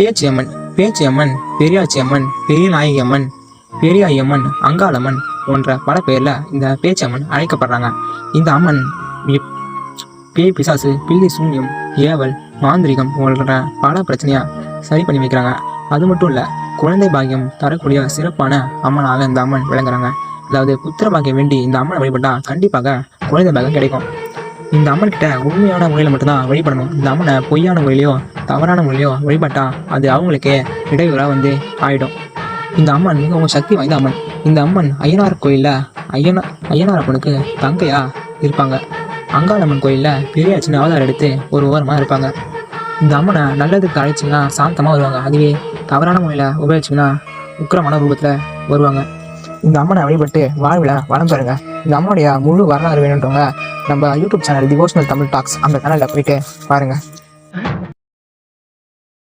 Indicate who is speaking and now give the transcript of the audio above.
Speaker 1: பேச்சியம்மன் பேச்சியம்மன் பெரியாச்சியம்மன் பெரியநாயகி அம்மன் பெரியாயம்மன் அங்காளம்மன் போன்ற பல பெயர்ல இந்த பேச்சியம்மன் அழைக்கப்படுறாங்க. இந்த அம்மன் பேய் பிசாசு பில்லி சூன்யம் ஏவல் மாந்திரிகம் போன்ற பல பிரச்சனையா சரி பண்ணி வைக்கிறாங்க. அது மட்டும் இல்ல குழந்தை பாக்கியம் தரக்கூடிய சிறப்பான அம்மனாக இந்த அம்மன் விளங்குறாங்க. அதாவது புத்திர பாக்கியம் வேண்டி இந்த அம்மனை வழிபட்டால் கண்டிப்பாக குழந்தை பாக்கியம் கிடைக்கும். இந்த அம்மன் கிட்ட உண்மையான முறையில் மட்டும்தான் வழிபடணும் இந்த அம்மனை பொய்யான முறையிலையோ தவறான முறையிலையோ வழிபட்டா அது அவங்களுக்கே இடையூறாக வந்து ஆயிடும். இந்த அம்மன் மிகவும் சக்தி வாய்ந்த அம்மன். இந்த அம்மன் ஐயனார் கோயிலில் ஐயனா ஐயனார் அப்பனுக்கு தங்கையா இருப்பாங்க. அங்காளம்மன் கோயிலில் பெரிய சின்ன அவதாரம் எடுத்து ஒரு ஓரமாக இருப்பாங்க. இந்த அம்மனை நல்லதுக்கு அழைச்சிங்கன்னா சாந்தமாக வருவாங்க. அதுவே தவறான முறையில் உபயோகிச்சிங்கன்னா உக்கிரமான ரூபத்தில் வருவாங்க. இந்த அம்மனை வழிபட்டு வாழ்வில் வளம் பெறுங்க. இந்த அம்மனுடைய முழு வரலாறு வேணுன்றவங்க நம்ம YouTube channel devotional Tamil talks அந்த சேனலில் போயிட்டு பாருங்க.